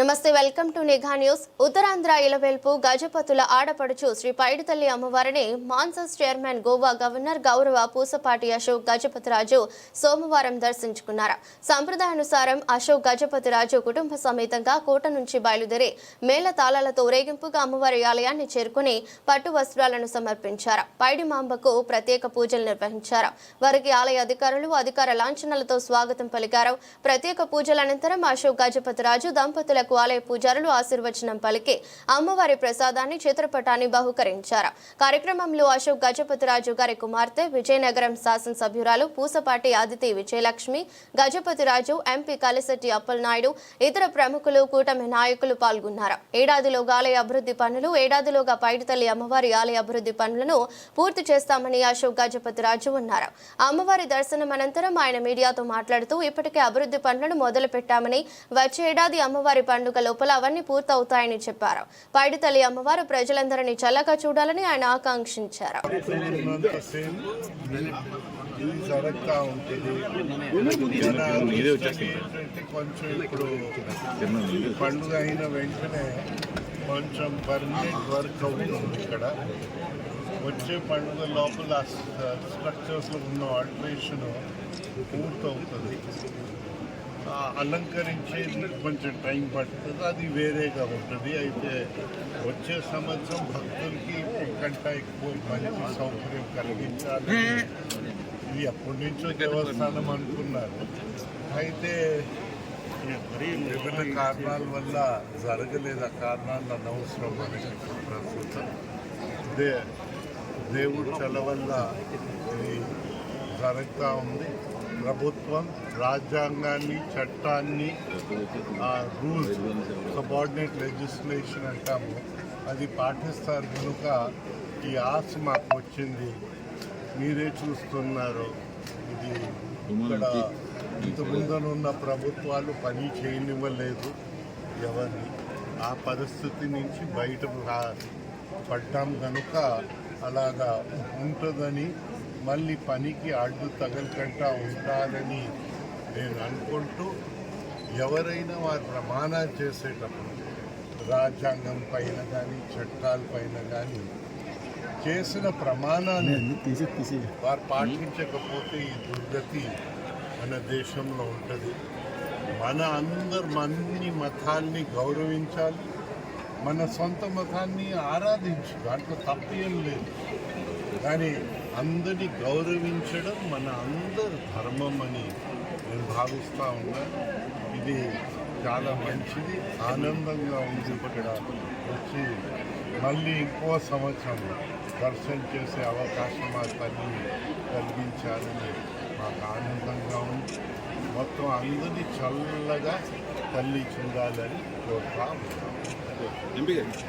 నమస్తే welcome to Nigha news. Uttarandhra ఇలవెల్పు గజపతుల ఆడపడుచు శ్రీ పైడితల్లి అమ్మవారిని మాన్సస్ చైర్మన్ గోవా గవర్నర్ గౌరవ పూసపాటి అశోక్ గజపతిరాజు సోమవారం దర్శించుకున్నారు. సంప్రదాయానుసారం అశోక్ గజపతిరాజు కుటుంబ సమేతంగా కోట నుంచి బయలుదేరి మేళ తాళాలతో ఊరేగింపుగా అమ్మవారి ఆలయాన్ని చేరుకుని పట్టు వస్త్రాలను సమర్పించారు. పైడి మాంబకు ప్రత్యేక పూజలు నిర్వహించారు. వారికి ఆలయ అధికారులు అధికార లాంఛనాలతో స్వాగతం పలికారు. ప్రత్యేక పూజల అనంతరం అశోక్ గజపతిరాజు దంపతులకు ఆలయ పూజారులు ఆశీర్వచనం పలికి అమ్మవారి ప్రసాదాన్ని చిత్రపటాన్ని బహుకరించారు. కార్యక్రమంలో అశోక్ గజపతిరాజు గారి కుమార్తె విజయనగరం శాసనసభ్యురాలు పూసపాటి అదితి విజయలక్ష్మి గజపతిరాజు ఎంపీ కలిసెట్టి అప్పలనాయుడు ఇతర ప్రముఖులు కూటమి నాయకులు పాల్గొన్నారు. ఏడాదిలోగా ఆలయ అభివృద్ధి పనులు ఏడాదిలోగా పైడితల్లి అమ్మవారి ఆలయ అభివృద్ధి పనులను పూర్తి చేస్తామని అశోక్ గజపతిరాజు అన్నారు. అమ్మవారి దర్శనం అనంతరం ఆయన మీడియాతో మాట్లాడుతూ ఇప్పటికే అభివృద్ధి పనులను మొదలు పెట్టామని వచ్చే ఏడాది అమ్మవారి పండుగ లోపల అవన్నీ పూర్తవుతాయని చెప్పారు. పైడితల్లి అమ్మవారు ప్రజలందరినీ చల్లగా చూడాలని ఆయన ఆకాంక్షించారు. పండుగ అయిన వెంటనే కొంచెం పర్మనెంట్ వర్క్ అవుతుంది ఇక్కడ వచ్చే పండుగ లోపల స్ట్రక్చర్స్లో ఉన్న ఆల్టరేషన్ పూర్తవుతుంది అలంకరించేది కొంచెం టైం పడుతుంది. అది వేరేగా ఉంటుంది. అయితే వచ్చే సంవత్సరం భక్తులకి కంటే ఎక్కువ మంచి సౌకర్యం కలిగించాలి ఇది ఎప్పటి నుంచో దేవస్థానం అనుకున్నారు. అయితే విభిన్న కారణాల వల్ల జరగలేదు. ఆ కారణాలు అనవసరం మనకి ప్రస్తుతం. దే దేవుడి చల వల్ల ఇది జరుగుతూ ఉంది. ప్రభుత్వం రాజ్యాంగాన్ని చట్టాన్ని రూల్స్ సబార్డినేట్ లెజిస్లేషన్ అంటాము. అది పాటిస్తారు కనుక ఈ ఆశ మాకు వచ్చింది. మీరే చూస్తున్నారు. ఇది ఇక్కడ ఇంతకుందనున్న ప్రభుత్వాలు పని చేయనివ్వలేదు. ఎవరిని? ఆ పరిస్థితి నుంచి బయట పడ్డాం కనుక అలాగా ఉంటుందని మళ్ళీ పనికి అడ్డు తగలకుండా ఉండాలని నేను అనుకుంటూ ఎవరైనా వారు ప్రమాణాలు చేసేటప్పుడు రాజ్యాంగం పైన కానీ చట్టాల పైన కానీ చేసిన ప్రమాణాన్ని వారు పాటించకపోతే ఈ దుర్గతి మన దేశంలో ఉంటుంది. మన అందరు అన్ని మతాల్ని గౌరవించాలి. మన సొంత మతాన్ని ఆరాధించు దాంట్లో తప్పేం లేదు. కానీ అందరినీ గౌరవించడం మన అందరి ధర్మం అని నేను భావిస్తూ ఉన్నాను ఇది చాలా మంచిది. ఆనందంగా ఉంది ఇక్కడ వచ్చి మళ్ళీ ఇంకో సంవత్సరం దర్శనం చేసే అవకాశం మా తల్లి కలిగించాలని మాకు ఆనందంగా ఉంది. మొత్తం అందరినీ చల్లగా తల్లి చూడాలని కోరుతా